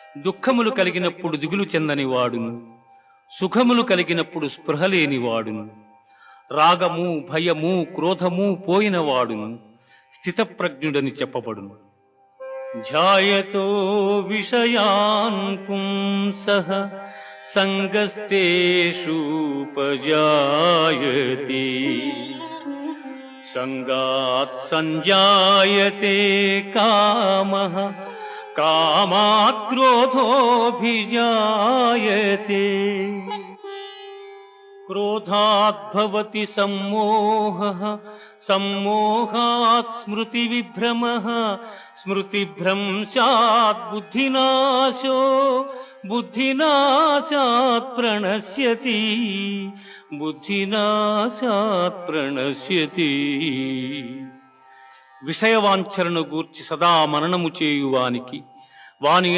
దుఃఖములు కలిగినప్పుడు దిగులు చెందని వాడును సుఖములు కలిగినప్పుడు స్పృహ లేని వాడును రాగము భయము క్రోధము పోయిన వాడును స్థితప్రజ్ఞుడని చెప్పబడును. ధ్యాయతో విషయాన్ పుంసః సంగస్తేషూపజాయతి సంగాత్ సంజాయతే కామః क्रोधो भी जायते क्रोधाद्भवति सम्मोहः सम्मोहात् स्मृतिविभ्रमः स्मृतिभ्रंशात् बुद्धिनाशो बुद्धिनाशात् प्रणश्यति बुद्धिनाशात् प्रणश्यति। విషయవాంఛలను గూర్చి సదా మననము చేయువానికి వాని